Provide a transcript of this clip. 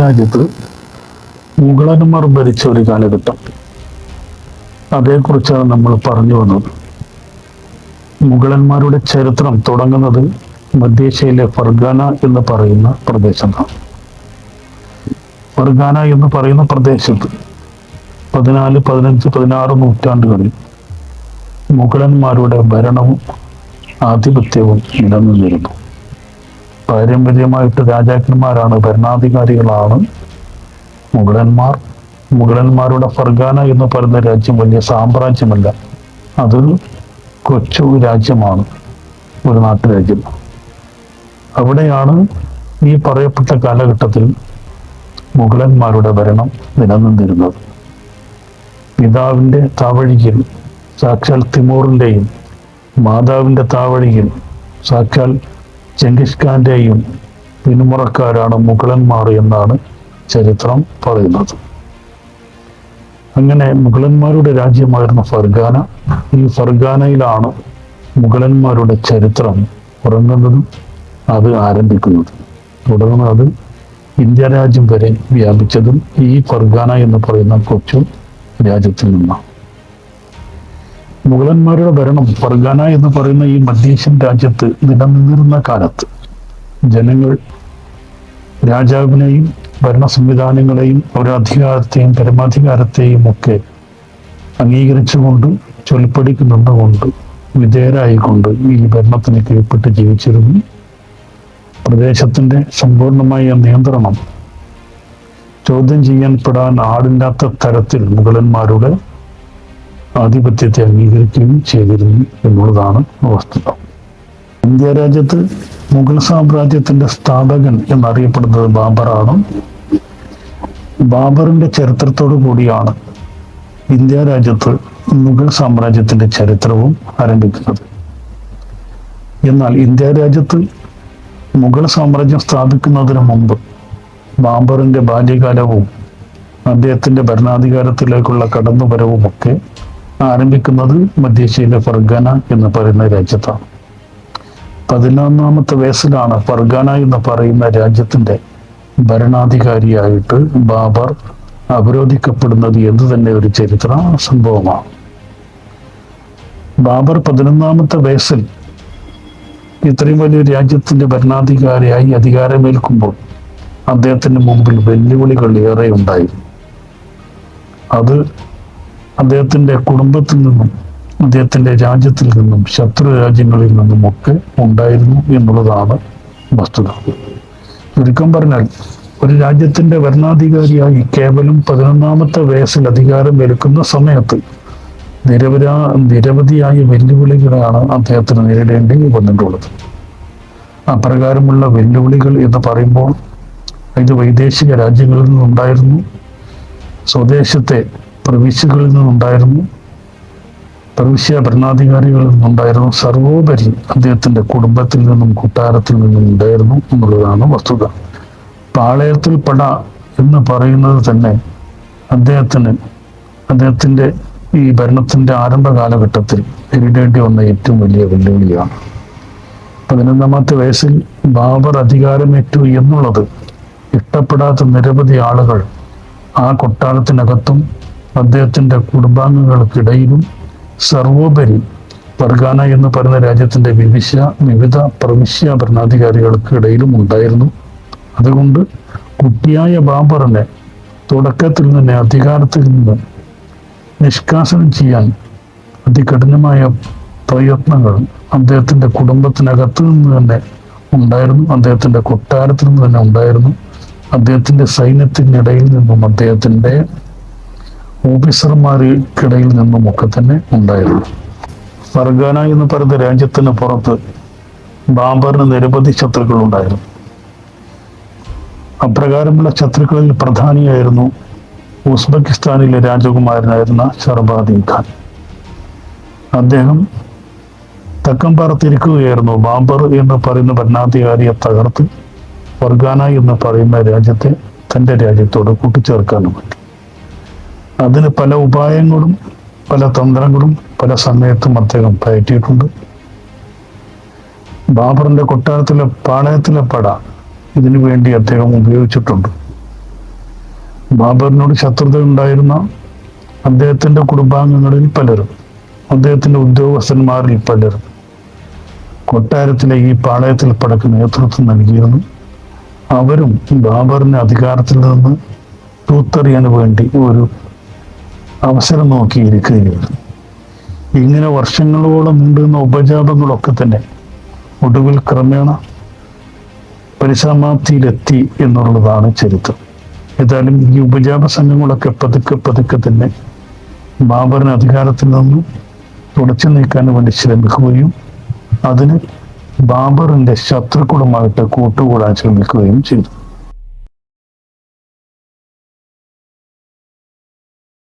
രാജ്യത്ത് മുഗളന്മാർ ഭരിച്ച ഒരു കാലഘട്ടം. അതേക്കുറിച്ചാണ് നമ്മൾ പറഞ്ഞു വന്നത്. മുഗളന്മാരുടെ ചരിത്രം തുടങ്ങുന്നത് മധ്യേഷ്യയിലെ ഫർഗാന എന്ന് പറയുന്ന പ്രദേശത്താണ്. ഫർഗാന എന്ന് പറയുന്ന പ്രദേശത്ത് പതിനാല് പതിനഞ്ച് പതിനാറ് നൂറ്റാണ്ടുകളിൽ മുഗളന്മാരുടെ ഭരണവും ആധിപത്യവും നിലനിന്നിരുന്നു. പാരമ്പര്യമായിട്ട് രാജാക്കന്മാരാണ് ഭരണാധികാരികളാണ്. മുഗളന്മാർ മുഗളന്മാരുടെ ഫർഗാന എന്ന് പറയുന്ന രാജ്യം വലിയ സാമ്രാജ്യമല്ല. അത് കൊച്ചു രാജ്യമാണ് ഒരു നാട്ടുരാജ്യം. അവിടെയാണ് ഈ പറയപ്പെട്ട കാലഘട്ടത്തിൽ മുഗളന്മാരുടെ ഭരണം നിലനിന്നിരുന്നത്. പിതാവിന്റെ താവഴിയിൽ സാക്ഷാൽ തിമൂറിന്റെയും മാതാവിന്റെ താവഴിയിൽ സാക്ഷാൽ ചെങ്കിസ് ഖാന്റെയും പിന്മുറക്കാരാണ് മുഗളന്മാർ എന്നാണ് ചരിത്രം പറയുന്നത്. അങ്ങനെ മുഗളന്മാരുടെ രാജ്യമായിരുന്ന ഫർഗാന ഈ ഫർഗാനയിലാണ് മുഗളന്മാരുടെ ചരിത്രം ഉറങ്ങുന്നതും അത് ആരംഭിക്കുന്നതും. തുടർന്ന് അത് ഇന്ത്യ രാജ്യം വരെ വ്യാപിച്ചതും ഈ ഫർഗാന എന്ന് പറയുന്ന കൊച്ചു രാജ്യത്തിൽ നിന്നാണ്. മുഗളന്മാരുടെ ഭരണം പർഗാന എന്ന് പറയുന്ന ഈ മധ്യേഷ്യൻ രാജ്യത്ത് നിലനിന്നിരുന്ന കാലത്ത് ജനങ്ങൾ രാജാവിനെയും ഭരണ സംവിധാനങ്ങളെയും അവരുടെ അധികാരത്തെയും പരമാധികാരത്തെയും ഒക്കെ അംഗീകരിച്ചുകൊണ്ട് ചൊൽപ്പടിക്ക് നിന്നുകൊണ്ട് വിധേയരായിക്കൊണ്ട് ഈ ഭരണത്തിന് കീഴ്പ്പെട്ട് ജീവിച്ചിരുന്നു. പ്രദേശത്തിന്റെ സമ്പൂർണമായ നിയന്ത്രണം ചോദ്യം ചെയ്യാൻപ്പെടാൻ ആടില്ലാത്ത തരത്തിൽ മുഗളന്മാരുടെ ആധിപത്യത്തെ അംഗീകരിക്കുകയും ചെയ്തിരുന്നു എന്നുള്ളതാണ് വസ്തുത ഇന്ത്യ രാജ്യത്ത് മുഗൾ സാമ്രാജ്യത്തിന്റെ സ്ഥാപകൻ എന്നറിയപ്പെടുന്നത് ബാബറാണ്. ബാബറിന്റെ ചരിത്രത്തോടു കൂടിയാണ് ഇന്ത്യ രാജ്യത്ത് മുഗൾ സാമ്രാജ്യത്തിന്റെ ചരിത്രവും ആരംഭിക്കുന്നത്. എന്നാൽ ഇന്ത്യ രാജ്യത്ത് മുഗൾ സാമ്രാജ്യം സ്ഥാപിക്കുന്നതിന് മുമ്പ് ബാബറിന്റെ ബാല്യകാലവും അദ്ദേഹത്തിന്റെ ഭരണാധികാരത്തിലേക്കുള്ള കടന്നുവരവും ഒക്കെ ആരംഭിക്കുന്നത് മധ്യേഷ്യയിലെ ഫർഗാന എന്ന് പറയുന്ന രാജ്യത്താണ്. പതിനൊന്നാമത്തെ വയസ്സിലാണ് ഫർഗാന എന്ന് പറയുന്ന രാജ്യത്തിന്റെ ഭരണാധികാരിയായിട്ട് ബാബർ അവരോധിക്കപ്പെടുന്നത് എന്ന് തന്നെ ഒരു ചരിത്ര സംഭവമാണ്. ബാബർ പതിനൊന്നാമത്തെ വയസ്സിൽ ഇത്രയും വലിയ രാജ്യത്തിന്റെ ഭരണാധികാരിയായി അധികാരമേൽക്കുമ്പോൾ അദ്ദേഹത്തിന് മുമ്പിൽ വെല്ലുവിളികൾ ഏറെ ഉണ്ടായിരുന്നു അത് അദ്ദേഹത്തിന്റെ കുടുംബത്തിൽ നിന്നും അദ്ദേഹത്തിന്റെ രാജ്യത്തിൽ നിന്നും ശത്രു രാജ്യങ്ങളിൽ നിന്നും ഒക്കെ ഉണ്ടായിരുന്നു എന്നുള്ളതാണ് വസ്തുത. ചുരുക്കം പറഞ്ഞാൽ ഒരു രാജ്യത്തിന്റെ ഭരണാധികാരിയായി കേവലം പതിനൊന്നാമത്തെ വയസ്സിൽ അധികാരം വരുക്കുന്ന സമയത്ത് നിരവരാ നിരവധിയായ വെല്ലുവിളികളാണ് അദ്ദേഹത്തിന് നേരിടേണ്ടി വന്നിട്ടുള്ളത്. അപ്രകാരമുള്ള വെല്ലുവിളികൾ എന്ന് പറയുമ്പോൾ ഇത് വൈദേശിക രാജ്യങ്ങളിൽ നിന്നുണ്ടായിരുന്നു. സ്വദേശത്തെ പ്രവിശ്യകളിൽ നിന്നുണ്ടായിരുന്നു പ്രവിശ്യ ഭരണാധികാരികളിൽ നിന്നുണ്ടായിരുന്നു സർവോപരി അദ്ദേഹത്തിന്റെ കുടുംബത്തിൽ നിന്നും കൊട്ടാരത്തിൽ നിന്നും ഉണ്ടായിരുന്നു എന്നുള്ളതാണ് വസ്തുത. പാളയത്തിൽ പട എന്ന് പറയുന്നത് തന്നെ അദ്ദേഹത്തിന് അദ്ദേഹത്തിന്റെ ഈ ഭരണത്തിന്റെ ആരംഭ കാലഘട്ടത്തിൽ നേരിടേണ്ടി വന്ന ഏറ്റവും വലിയ വെല്ലുവിളിയാണ്. പതിനൊന്നാമത്തെ വയസ്സിൽ ബാബർ അധികാരമേറ്റു എന്നുള്ളത് ഇഷ്ടപ്പെടാത്ത നിരവധി ആളുകൾ ആ കൊട്ടാരത്തിനകത്തും അദ്ദേഹത്തിന്റെ കുടുംബാംഗങ്ങൾക്കിടയിലും സർവോപരി പർഗാന എന്ന് പറയുന്ന രാജ്യത്തിന്റെ വിവിശ വിവിധ പ്രവിശ്യ ഭരണാധികാരികൾക്കിടയിലും ഉണ്ടായിരുന്നു. അതുകൊണ്ട് കുട്ടിയായ ബാബറിനെ തുടക്കത്തിൽ തന്നെ അധികാരത്തിൽ നിന്ന് നിഷ്കാസനം ചെയ്യാൻ അതികഠിനമായ പ്രയത്നങ്ങൾ അദ്ദേഹത്തിന്റെ കുടുംബത്തിനകത്ത് നിന്ന് തന്നെ ഉണ്ടായിരുന്നു. അദ്ദേഹത്തിന്റെ കൊട്ടാരത്തിൽ നിന്ന് തന്നെ ഉണ്ടായിരുന്നു. അദ്ദേഹത്തിന്റെ സൈന്യത്തിനിടയിൽ നിന്നും അദ്ദേഹത്തിന്റെ ഓഫീസർമാർക്കിടയിൽ നിന്നും ഒക്കെ തന്നെ ഉണ്ടായിരുന്നു. ഫർഗാന എന്ന് പറയുന്ന രാജ്യത്തിന് പുറത്ത് ബാബറിന് നിരവധി ശത്രുക്കൾ ഉണ്ടായിരുന്നു അപ്രകാരമുള്ള ശത്രുക്കളിൽ പ്രധാനിയായിരുന്നു ഉസ്ബെക്കിസ്ഥാനിലെ രാജകുമാരനായിരുന്ന ഷർബാദീൻ ഖാൻ. അദ്ദേഹം തക്കം പറത്തിരിക്കുകയായിരുന്നു ബാബർ എന്ന് പറയുന്ന ഭരണാധികാരിയെ തകർത്ത് ഫർഗാന എന്ന് പറയുന്ന രാജ്യത്തെ തന്റെ രാജ്യത്തോട് കൂട്ടിച്ചേർക്കാനും പറ്റി. അതിന് പല ഉപായങ്ങളും പല തന്ത്രങ്ങളും പല സമയത്തും അദ്ദേഹം പയറ്റിയിട്ടുണ്ട്. ബാബറിന്റെ കൊട്ടാരത്തിലെ പാളയത്തിലെ പട ഇതിനു വേണ്ടി അദ്ദേഹം ഉപയോഗിച്ചിട്ടുണ്ട്. ബാബറിനോട് ശത്രുത ഉണ്ടായിരുന്ന അദ്ദേഹത്തിന്റെ കുടുംബാംഗങ്ങളിൽ പലരും അദ്ദേഹത്തിന്റെ ഉദ്യോഗസ്ഥന്മാരിൽ പലരും കൊട്ടാരത്തിലെ ഈ പാളയത്തിൽ പടക്ക് നേതൃത്വം നൽകിയിരുന്നു. അവരും ബാബറിനെ അധികാരത്തിൽ നിന്ന് തൂത്തെറിയാൻ വേണ്ടി ഒരു അവസരം നോക്കിയിരിക്കുകയാണ്. ഇങ്ങനെ വർഷങ്ങളോളം നീണ്ടുന്ന ഉപജാപങ്ങളൊക്കെ തന്നെ ഒടുവിൽ ക്രമേണ പരിസമാപ്തിയിലെത്തി എന്നുള്ളതാണ് ചരിത്രം. ഏതായാലും ഈ ഉപജാപ സംഘങ്ങളൊക്കെ പതുക്കെ പതുക്കെ തന്നെ ബാബറിന് അധികാരത്തിൽ നിന്നും തുടച്ചു നീക്കാൻ വേണ്ടി ശ്രമിക്കുകയും അതിന് ബാബറിന്റെ ശത്രുക്കളുമായിട്ട് കൂട്ടുകൂടാൻ ശ്രമിക്കുകയും ചെയ്തു.